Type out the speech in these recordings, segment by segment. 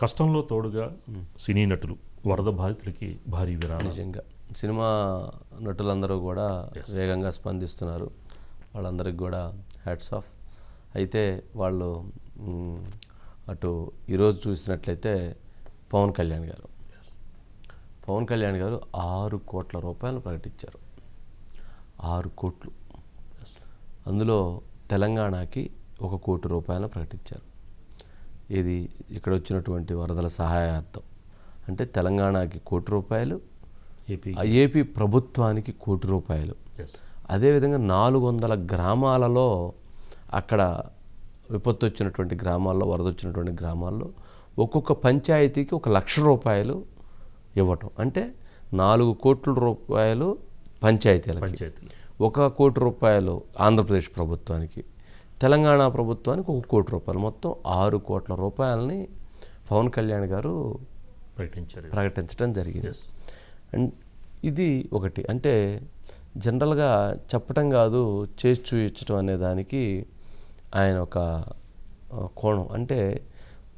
కష్టంలో తోడుగా సినీ నటులు వరద బాధితులకి భారీ విరాళం నిజంగా. సినిమా నటులందరూ కూడా వేగంగా స్పందిస్తున్నారు. వాళ్ళందరికీ కూడా హ్యాట్స్ ఆఫ్ అయితే వాళ్ళు అటు ఈరోజు చూసినట్లయితే పవన్ కళ్యాణ్ గారు. పవన్ కళ్యాణ్ గారు ఆరు కోట్ల రూపాయలు ప్రకటించారు. ఆరు కోట్లు. అందులో తెలంగాణకి ఒక కోటి రూపాయలు ప్రకటించారు. ఇది ఇక్కడ వచ్చినటువంటి వరదల సహాయార్థం. అంటే తెలంగాణకి కోటి రూపాయలు ఏపీ ఏపీ ప్రభుత్వానికి కోటి రూపాయలు. అదేవిధంగా నాలుగు వందల గ్రామాలలో అక్కడ విపత్తు వచ్చినటువంటి గ్రామాల్లో వరద వచ్చినటువంటి గ్రామాల్లో ఒక్కొక్క పంచాయతీకి ఒక లక్ష రూపాయలు ఇవ్వటం. అంటే నాలుగు కోట్ల రూపాయలు పంచాయతీలకి. పంచాయతీలు ఒక కోటి రూపాయలు ఆంధ్రప్రదేశ్ ప్రభుత్వానికి. తెలంగాణ ప్రభుత్వానికి ఒక కోటి రూపాయలు. మొత్తం ఆరు కోట్ల రూపాయలని పవన్ కళ్యాణ్ గారు ప్రకటించారు. ప్రకటించడం జరిగింది. అండ్ ఇది ఒకటి. అంటే జనరల్గా చెప్పటం కాదు చేసి చూపించడం అనే దానికి ఆయన ఒక కోణం. అంటే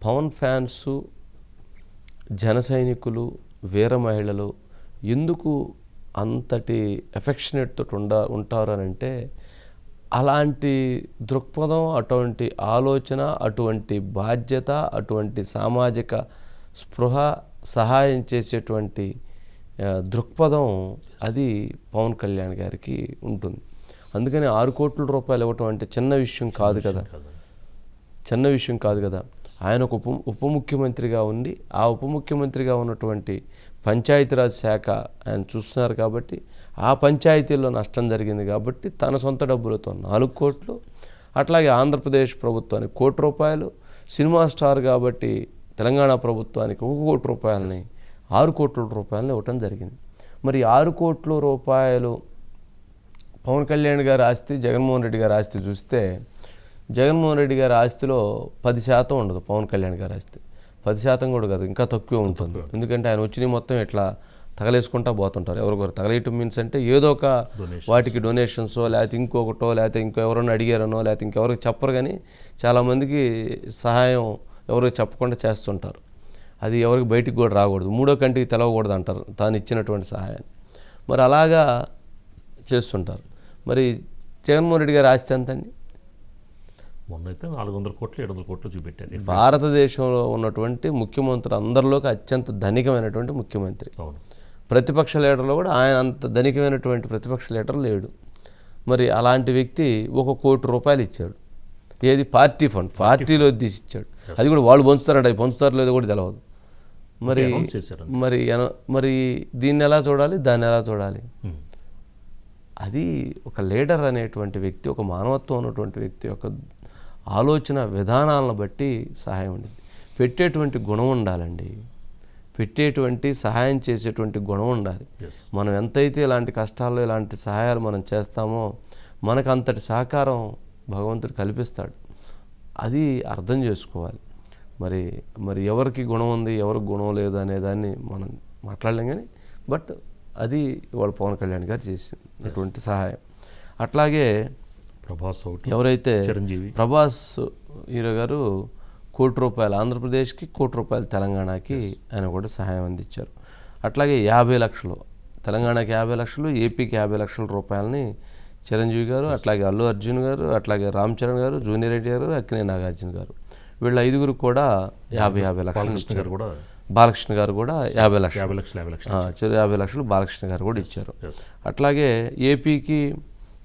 పవన్ ఫ్యాన్స్ జన సైనికులు వీర మహిళలు ఎందుకు అంతటి ఎఫెక్షనేట్ తోటి ఉండ ఉంటారు అని అంటే అలాంటి దృక్పథం అటువంటి ఆలోచన అటువంటి బాధ్యత అటువంటి సామాజిక స్పృహ సహాయం చేసేటువంటి దృక్పథం అది పవన్ కళ్యాణ్ గారికి ఉంటుంది. అందుకని ఆరు కోట్ల రూపాయలు ఇవ్వటం అంటే చిన్న విషయం కాదు కదా. కాదు. చిన్న విషయం కాదు కదా. ఆయన ఒక ఉప ఉప ముఖ్యమంత్రిగా ఉండి ఆ ఉప ముఖ్యమంత్రిగా ఉన్నటువంటి పంచాయతీరాజ్ శాఖ ఆయన చూస్తున్నారు కాబట్టి ఆ పంచాయతీల్లో నష్టం జరిగింది కాబట్టి తన సొంత డబ్బులతో నాలుగు కోట్లు అట్లాగే ఆంధ్రప్రదేశ్ ప్రభుత్వానికి కోటి రూపాయలు సినిమా స్టార్ కాబట్టి తెలంగాణ ప్రభుత్వానికి ఒక కోటి రూపాయలని ఆరు కోట్ల రూపాయలని ఇవ్వటం జరిగింది. మరి ఆరు కోట్ల రూపాయలు పవన్ కళ్యాణ్ గారి ఆస్తి జగన్మోహన్ రెడ్డి గారి ఆస్తి చూస్తే జగన్మోహన్ రెడ్డి గారి ఆస్తిలో పది శాతం ఉండదు పవన్ కళ్యాణ్ గారి ఆస్తి. పది శాతం కూడా కాదు ఇంకా తక్కువ ఉంటుంది. ఎందుకంటే ఆయన వచ్చినవి మొత్తం ఇట్లా తగలేసుకుంటా పోతుంటారు. ఎవరికొరు తగలేయటం మీన్స్ అంటే ఏదో ఒక. వాటికి డొనేషన్సో లేకపోతే ఇంకొకటో లేకపోతే ఇంకో ఎవరైనా అడిగారనో లేకపోతే ఇంకెవరికి చెప్పరు కానీ చాలామందికి సహాయం ఎవరికి చెప్పకుండా చేస్తుంటారు. అది ఎవరికి బయటికి కూడా రాకూడదు. మూడో కంటికి తెలవకూడదు అంటారు. తాను ఇచ్చినటువంటి సహాయాన్ని. మరి అలాగా చేస్తుంటారు. మరి జగన్మోహన్ రెడ్డి గారి ఆస్తి ఎంతండి? మొన్న అయితే నాలుగు వందల కోట్లు ఏడు వందల కోట్లు చూపెట్టారు. భారతదేశంలో ఉన్నటువంటి ముఖ్యమంత్రి అందరిలోకి అత్యంత ధనికమైనటువంటి ముఖ్యమంత్రి. అవును. ప్రతిపక్ష లీడర్లో కూడా ఆయన అంత ధనికమైనటువంటి ప్రతిపక్ష లీడర్ లేడు. మరి అలాంటి వ్యక్తి ఒక కోటి రూపాయలు ఇచ్చాడు. ఏది? Party fund. పార్టీలో తీసి ఇచ్చాడు. అది కూడా వాళ్ళు పంచుతారంట. అవి పంచుతారో లేదో కూడా తెలియదు మరి మరి మరి దీన్ని ఎలా చూడాలి? దాన్ని ఎలా చూడాలి. అది ఒక లీడర్ అనేటువంటి వ్యక్తి ఒక మానవత్వం ఉన్నటువంటి వ్యక్తి యొక్క ఆలోచన విధానాలను బట్టి సహాయం ఉండేది పెట్టేటువంటి గుణం ఉండాలండి. పెట్టేటువంటి సహాయం చేసేటువంటి గుణం ఉండాలి. మనం ఎంతైతే ఇలాంటి కష్టాల్లో ఇలాంటి సహాయాలు మనం చేస్తామో మనకు అంతటి సహకారం భగవంతుడు కల్పిస్తాడు. అది అర్థం చేసుకోవాలి. మరి మరి ఎవరికి గుణం ఉంది ఎవరికి గుణం లేదు అనే దాన్ని మనం మాట్లాడలేం కానీ బట్ అది వాళ్ళ పవన్ కళ్యాణ్ గారు చేసినటువంటి సహాయం. అట్లాగే ప్రభాస్ ఎవరైతే చిరంజీవి. ప్రభాస్ హీరో గారు కోటి రూపాయలు ఆంధ్రప్రదేశ్కి కోటి రూపాయలు తెలంగాణకి ఆయన కూడా సహాయం అందించారు. అట్లాగే యాభై లక్షలు తెలంగాణకి యాభై లక్షలు ఏపీకి యాభై లక్షల రూపాయలని చిరంజీవి గారు అట్లాగే అల్లు అర్జున్ గారు అట్లాగే రామ్ చరణ్ గారు జూనియర్ రెడ్డి గారు అక్కినే నాగార్జున గారు. వీళ్ళ ఐదుగురు కూడా యాభై యాభై లక్షలు గారు కూడా బాలకృష్ణ గారు కూడా యాభై లక్షలు. యాభై లక్షలు యాభై లక్షలు ఆ, చిరు యాభై లక్షలు బాలకృష్ణ గారు కూడా ఇచ్చారు. అట్లాగే ఏపీకి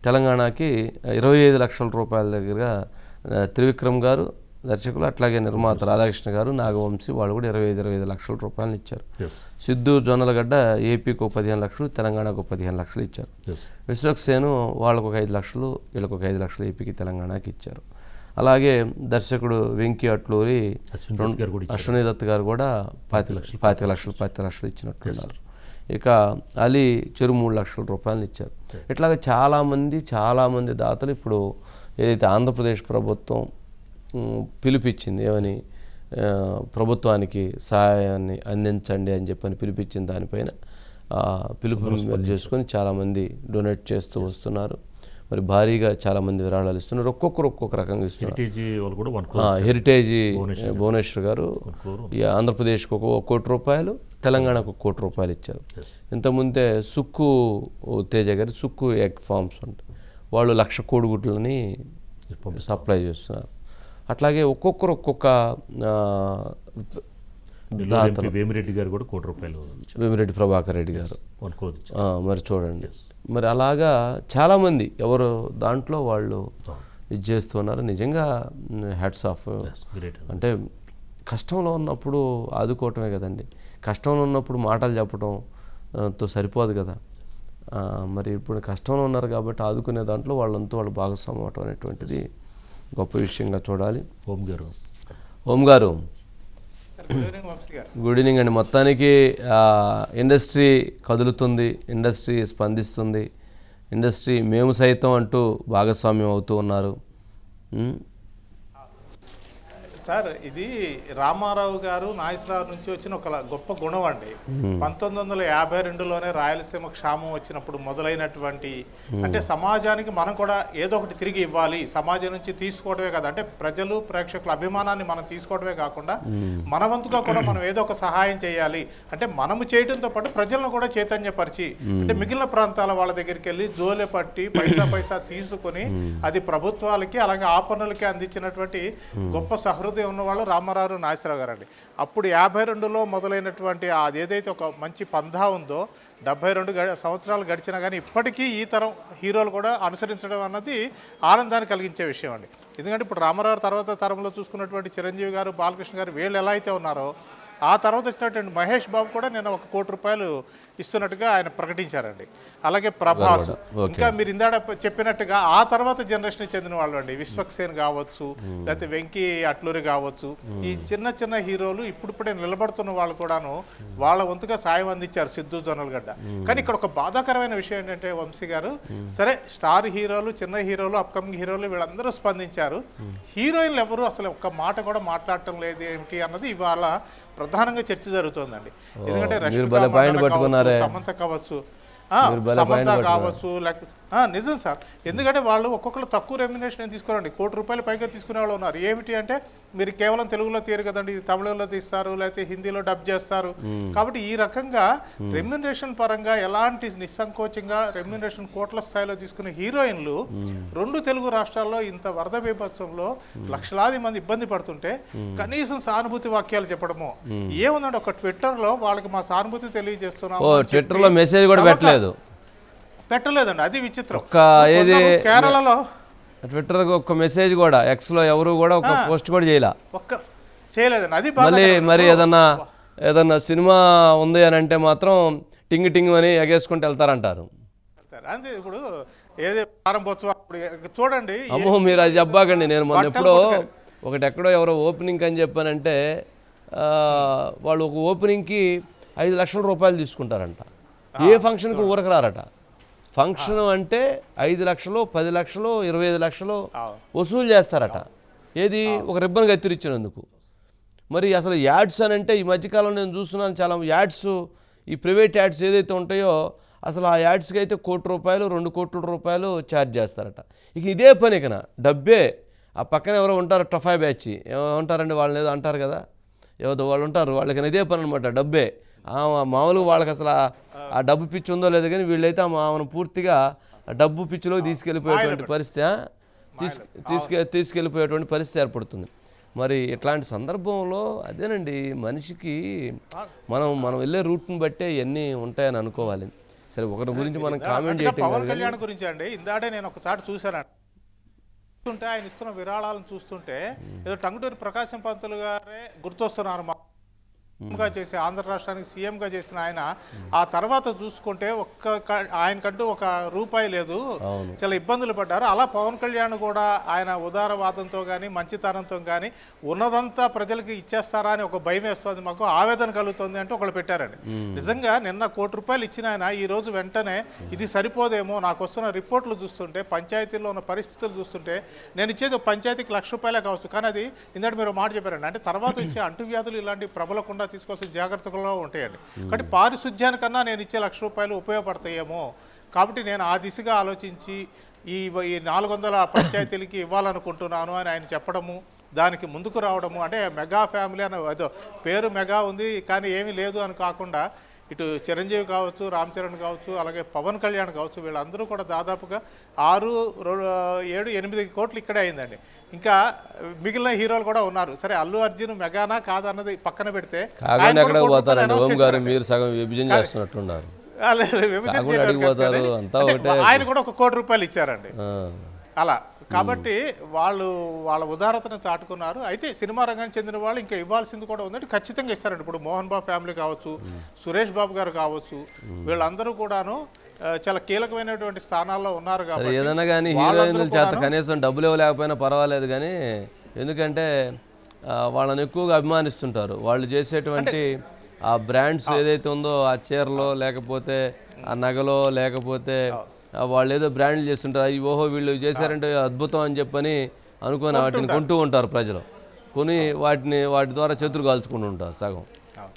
తెలంగాణకి ఇరవై ఐదు లక్షల రూపాయల దగ్గరగా త్రివిక్రమ్ గారు దర్శకులు అట్లాగే నిర్మాత రాధాకృష్ణ గారు నాగవంశీ వాళ్ళు కూడా ఇరవై ఐదు ఇరవై ఐదు లక్షల రూపాయలు ఇచ్చారు. సిద్ధు జొన్నలగడ్డ ఏపీకి ఒక పదిహేను లక్షలు తెలంగాణకు ఒక పదిహేను లక్షలు ఇచ్చారు. విశ్వక్సేను వాళ్ళకు ఒక ఐదు లక్షలు వీళ్ళకి ఒక ఐదు లక్షలు ఏపీకి తెలంగాణకి ఇచ్చారు. అలాగే దర్శకుడు వెంకీ అట్లూరి అశ్విన్ దత్ గారు కూడా పాతి లక్షలు. పాతి లక్షలు పాతి లక్షలు ఇచ్చినట్లున్నారు ఇక అలీ చెరు మూడు లక్షల రూపాయలు ఇచ్చారు. ఇట్లాగ చాలామంది చాలామంది దాతలు ఇప్పుడు ఏదైతే ఆంధ్రప్రదేశ్ ప్రభుత్వం పిలిపించింది ఏమని ప్రభుత్వానికి సహాయాన్ని అందించండి అని చెప్పని పిలిపించిన దానిపైన. పిలుపు చేసుకొని చాలామంది డొనేట్ చేస్తూ వస్తున్నారు. మరి భారీగా చాలామంది విరాళాలు ఇస్తున్నారు. ఒక్కొక్కరు ఒక్కొక్క రకంగా ఇస్తున్నారు. హెరిటేజ్ భువనేశ్వర్ గారు. ఆంధ్రప్రదేశ్కి ఒక కోటి రూపాయలు తెలంగాణకు ఒక కోటి రూపాయలు ఇచ్చారు. ఇంతకుముందే సుక్కు తేజ గారి సుక్కు ఎగ్ ఫార్మ్స్ ఉంటాయి. వాళ్ళు లక్ష కోడిగుడ్లని సప్లై చేస్తున్నారు. అట్లాగే ఒక్కొక్కరు ఒక్కొక్క వేమిరెడ్డి గారు కూడా కోటి రూపాయలు వేమిరెడ్డి ప్రభాకర్ రెడ్డి గారు. మరి చూడండి. మరి అలాగా చాలామంది ఎవరు దాంట్లో వాళ్ళు ఇది చేస్తున్నారు. నిజంగా హ్యాట్స్ ఆఫ్ అంటే కష్టంలో ఉన్నప్పుడు ఆదుకోవటమే కదండి. కష్టంలో ఉన్నప్పుడు మాటలు చెప్పడం ఆ, తో సరిపోదు కదా. మరి ఇప్పుడు కష్టంలో ఉన్నారు కాబట్టి ఆదుకునే దాంట్లో వాళ్ళంతా వాళ్ళు భాగస్వామ్యం అవటం అనేటువంటిది గొప్ప విషయంగా చూడాలి. హోమ్ గారు. ఓం గారు. గుడ్ ఈవినింగ్ అండి. మొత్తానికి ఆ, ఇండస్ట్రీ కదులుతుంది ఇండస్ట్రీ స్పందిస్తుంది ఇండస్ట్రీ మేము సైతం అంటూ భాగస్వామ్యం అవుతూ ఉన్నారు. సార్ ఇది రామారావు గారు నాగేశ్వరరావు నుంచి వచ్చిన ఒక గొప్ప గుణం అండి. పంతొమ్మిది వందల యాభై రెండులోనే రాయలసీమ క్షామం వచ్చినప్పుడు మొదలైనటువంటి అంటే సమాజానికి మనం కూడా ఏదో ఒకటి తిరిగి ఇవ్వాలి. సమాజం నుంచి తీసుకోవడమే కాదు అంటే ప్రజలు ప్రేక్షకుల అభిమానాన్ని మనం తీసుకోవడమే కాకుండా మన వంతుగా కూడా మనం ఏదో ఒక సహాయం చేయాలి. అంటే మనము చేయడంతో పాటు ప్రజలను కూడా చైతన్యపరిచి అంటే మిగిలిన ప్రాంతాల వాళ్ళ దగ్గరికి వెళ్ళి జోలె పట్టి పైసా పైసా తీసుకొని అది ప్రభుత్వాలకి అలాగే ఆపన్నులకి అందించినటువంటి గొప్ప సహృదయం ఉన్నవాళ్ళు రామారావు నాగేశ్వరరావు గారు అండి అప్పుడు యాభై రెండులో మొదలైనటువంటి అది ఏదైతే ఒక మంచి పంధా ఉందో డెబ్బై రెండు సంవత్సరాలు గడిచినా కానీ ఇప్పటికీ ఈ తరం హీరోలు కూడా అనుసరించడం అన్నది ఆనందాన్ని కలిగించే విషయం అండి. ఎందుకంటే ఇప్పుడు రామారావు తర్వాత తరంలో చూసుకున్నటువంటి చిరంజీవి గారు బాలకృష్ణ గారు వీళ్ళు ఎలా అయితే ఉన్నారో ఆ తర్వాత వచ్చినటువంటి మహేష్ బాబు కూడా నేను ఒక కోటి రూపాయలు ఇస్తున్నట్టుగా ఆయన ప్రకటించారండి. అలాగే ప్రభాస్. ఇంకా మీరు ఇందాడ చెప్పినట్టుగా ఆ తర్వాత జనరేషన్ చెందిన వాళ్ళు అండి. విశ్వక్సేన్ కావచ్చు లేకపోతే వెంకీ అట్లూరి కావచ్చు. ఈ చిన్న చిన్న హీరోలు ఇప్పుడిప్పుడే నిలబడుతున్న వాళ్ళు కూడాను వాళ్ళ వంతుగా సాయం అందించారు సిద్ధు జొన్నలగడ్డ. కానీ ఇక్కడ ఒక బాధాకరమైన విషయం ఏంటంటే వంశీ గారు సరే స్టార్ హీరోలు చిన్న హీరోలు అప్కమింగ్ హీరోలు వీళ్ళందరూ స్పందించారు. హీరోయిన్లు ఎవరు? అసలు ఒక్క మాట కూడా మాట్లాడటం లేదు ఏమిటి అన్నది ఇవాళ ప్రధానంగా చర్చ జరుగుతోందండి ఎందుకంటే. సమంత కావచ్చు సమంత. కావచ్చు లేకపోతే నిజం సార్ ఎందుకంటే వాళ్ళు ఒక్కొక్కరు తక్కువ రెమ్యునేషన్ తీసుకోరండి కోటి రూపాయలు పైగా తీసుకునే వాళ్ళు ఉన్నారు ఏమిటి అంటే మీరు కేవలం తెలుగులో తీరు కదండి ఇది తమిళంలో తీస్తారు లేకపోతే హిందీలో డబ్ చేస్తారు. కాబట్టి ఈ రకంగా రెమ్యునరేషన్ పరంగా ఎలాంటి నిస్సంకోచంగా రెమ్యునరేషన్ కోట్ల స్థాయిలో తీసుకునే హీరోయిన్లు రెండు తెలుగు రాష్ట్రాల్లో ఇంత వరద బీభత్సంలో లక్షలాది మంది ఇబ్బంది పడుతుంటే కనీసం సానుభూతి వాక్యాలు చెప్పడము. ఏముందండి ఒక ట్విట్టర్లో వాళ్ళకి మా సానుభూతి తెలియజేస్తున్నాం ట్విట్టర్లో మెసేజ్ కూడా పెట్టలేదు. పెట్టలేదండి అది విచిత్రం. కేరళలో ట్విట్టర్కి ఒక్క మెసేజ్ కూడా ఎక్స్లో ఎవరు కూడా ఒక పోస్ట్ కూడా చేయలే. ఒక్క చేయలేదండి. అది బాగా మళ్ళీ మరి ఏదన్నా ఏదన్నా సినిమా ఉంది అని అంటే మాత్రం టింగ్ టింగ్ అని ఎగేసుకుంటూ వెళ్తారంటారు. అంతే ఇప్పుడు ఏది ప్రారంభోత్సవం చూడండి. అమ్మో మీరు అది చెప్పాకండి. నేను మొన్న ఎప్పుడో ఒకటి ఎక్కడో ఎవరో ఓపెనింగ్ అని చెప్పానంటే వాళ్ళు ఒక ఓపెనింగ్కి ఐదు లక్షల రూపాయలు తీసుకుంటారంట. ఏ ఫంక్షన్కి ఊరకు రారట ఫంక్షన్ అంటే ఐదు లక్షలు పది లక్షలు ఇరవై ఐదు లక్షలు. వసూలు చేస్తారట. ఏది? ఒక రిబ్బన్ కత్తిరించినందుకు. మరి అసలు యాడ్స్ అని అంటే ఈ మధ్యకాలం నేను చూస్తున్నాను చాలా యాడ్స్ ఈ ప్రైవేట్ యాడ్స్ ఏదైతే ఉంటాయో అసలు ఆ యాడ్స్కి అయితే కోటి రూపాయలు రెండు కోట్ల రూపాయలు ఛార్జ్ చేస్తారట. ఇక ఇదే పని ఇకన. డబ్బే. ఆ పక్కన ఎవరో ఉంటారు టఫాయ్ బ్యాచ్. ఏమంటారండి వాళ్ళని ఏదో అంటారు కదా? ఏదో వాళ్ళు ఉంటారు. వాళ్ళకి ఇదే పని అనమాట డబ్బే. ఆ మామూలుగా వాళ్ళకి అసలు ఆ- డబ్బు పిచ్చి ఉందో లేదో కానీ వీళ్ళైతే ఆ మామను పూర్తిగా డబ్బు పిచ్చిలోకి తీసుకెళ్ళిపోయేటువంటి పరిస్థితి తీసుకె తీసుకెళ్ళిపోయేటువంటి పరిస్థితి ఏర్పడుతుంది. మరి ఇట్లాంటి సందర్భంలో అదేనండి మనిషికి మనం మనం వెళ్ళే రూట్ని బట్టే ఇవన్నీ ఉంటాయని అనుకోవాలి. సరే ఒకరి గురించి మనం కామెంట్ చేయటం పవన్ కళ్యాణ్ గురించి అండి ఇందాడే నేను ఒకసారి చూశానండి చూస్తుంటే ఆయన ఇస్తున్న విరాళాలను చూస్తుంటే ఏదో టంగుటూరి ప్రకాశం పంతులు గారే గుర్తొస్తున్నారు మా గా చేసి ఆంధ్ర రాష్ట్రానికి సీఎంగా చేసిన ఆయన ఆ తర్వాత చూసుకుంటే ఒక్క ఆయనకంటూ ఒక రూపాయి లేదు. చాలా ఇబ్బందులు పడ్డారు. అలా పవన్ కళ్యాణ్ కూడా ఆయన ఉదారవాదంతో కానీ మంచితనంతో కానీ ఉన్నదంతా ప్రజలకి ఇచ్చేస్తారా అని ఒక భయం వేస్తుంది. మాకు ఆవేదన కలుగుతుంది అంటే ఒకళ్ళు పెట్టారండి. నిజంగా నిన్న కోటి రూపాయలు ఇచ్చిన ఆయన ఈ రోజు వెంటనే ఇది సరిపోదేమో నాకు వస్తున్న రిపోర్ట్లు చూస్తుంటే పంచాయతీల్లో ఉన్న పరిస్థితులు చూస్తుంటే నేను ఇచ్చేది పంచాయతీకి లక్ష రూపాయలే కావచ్చు. కానీ అది ఇందాక మీరు మాట చెప్పారండి. అంటే తర్వాత ఇచ్చే అంటువ్యాధులు ఇలాంటి ప్రబలకుండా తీసుకోవాల్సిన జాగ్రత్తలు ఉంటాయండి. కాబట్టి పారిశుధ్యానికన్నా నేను ఇచ్చే లక్ష రూపాయలు ఉపయోగపడతాయేమో. కాబట్టి నేను ఆ దిశగా ఆలోచించి ఈ ఈ నాలుగు వందల పంచాయతీలకి ఇవ్వాలనుకుంటున్నాను అని ఆయన చెప్పడము దానికి ముందుకు రావడము అంటే మెగా ఫ్యామిలీ అని అదో పేరు మెగా ఉంది కానీ ఏమీ లేదు అని కాకుండా ఇటు చిరంజీవి కావచ్చు రామ్ చరణ్ కావచ్చు అలాగే పవన్ కళ్యాణ్ కావచ్చు వీళ్ళందరూ కూడా దాదాపుగా ఆరు ఏడు ఎనిమిది కోట్లు ఇక్కడే అయిందండి. ఇంకా మిగిలిన హీరోలు కూడా ఉన్నారు. సరే అల్లు అర్జున్ మెగానా కాదన్నది పక్కన పెడితే గారు. మీరు సగం విభజన చేస్తున్నట్టున్నారు. ఆయన కూడా ఒక కోటి రూపాయలు ఇచ్చారండి. అలా. కాబట్టి వాళ్ళు వాళ్ళ ఉదారతను చాటుకున్నారు. అయితే సినిమా రంగానికి చెందిన వాళ్ళు ఇంకా ఇవ్వాల్సింది కూడా ఉందంటే ఖచ్చితంగా ఇస్తారండి. ఇప్పుడు మోహన్ బాబు ఫ్యామిలీ కావచ్చు సురేష్ బాబు గారు కావచ్చు వీళ్ళందరూ కూడాను చాలా కీలకమైనటువంటి స్థానాల్లో ఉన్నారు కాబట్టి ఏదైనా కానీ హీరోయిన్ల చేత కనీసం డబ్బులు ఇవ్వలేకపోయినా పర్వాలేదు కానీ ఎందుకంటే వాళ్ళని ఎక్కువగా అభిమానిస్తుంటారు. వాళ్ళు చేసేటువంటి ఆ బ్రాండ్స్ ఏదైతే ఉందో ఆ చీరలో లేకపోతే ఆ నగలో లేకపోతే వాళ్ళు ఏదో బ్రాండ్లు చేస్తుంటారు. అయ్యి ఓహో వీళ్ళు చేశారంటే అద్భుతం అని చెప్పని అనుకొని వాటిని కొంటూ ఉంటారు ప్రజలు. కొని వాటిని వాటి ద్వారా చేతులు కాల్చుకుంటూ ఉంటారు సగం.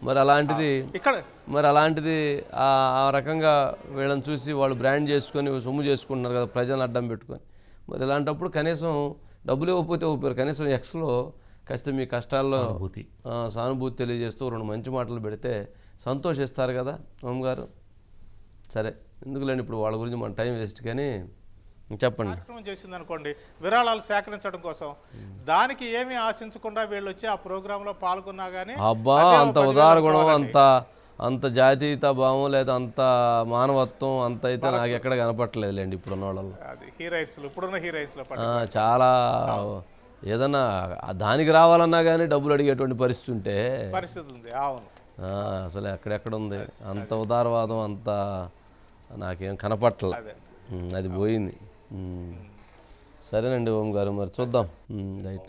మరి అలాంటిది ఇక్కడ మరి అలాంటిది ఆ రకంగా వీళ్ళని చూసి వాళ్ళు బ్రాండ్ చేసుకొని సొమ్ము చేసుకుంటున్నారు కదా ప్రజలను అడ్డం పెట్టుకొని. మరి ఇలాంటప్పుడు కనీసం డబ్బులు ఇవ్వకపోతే ఊపారు కనీసం ఎక్స్లో కాస్త మీ కష్టాల్లో సానుభూతి. ఆ, సానుభూతి తెలియజేస్తూ రెండు మంచి మాటలు పెడితే సంతోషిస్తారు కదా ఓం గారు? సరే. ఎందుకులేండి ఇప్పుడు వాళ్ళ గురించి మన టైం వేస్ట్ కానీ చెప్పండి. కార్యక్రమం చేసింది అనుకోండి విరాళాలు సేకరించడం కోసం. దానికి ఏమీ ఆశించకుండా వీళ్ళు వచ్చి ఆ ప్రోగ్రామ్లో పాల్గొన్నా గానీ అబ్బా అంత ఉదార గుణం. అంత అంత జాతీయత భావం లేదా అంత మానవత్వం అంత అయితే నాకు ఎక్కడ కనపట్టలేదులేండి ఇప్పుడున్న వాళ్ళలో అది హీరోయిన్స్ ఇప్పుడున్న హీరోయిన్స్ చాలా ఏదన్నా దానికి రావాలన్నా కానీ డబ్బులు అడిగేటువంటి పరిస్థితి ఉంటే పరిస్థితి ఉంది అవును. అసలు ఎక్కడెక్కడ ఉంది? అంత ఉదారవాదం అంత నాకేం కనపట్టలే అదే. పోయింది. సరేనండి ఓం గారు మరి చూద్దాం రైట్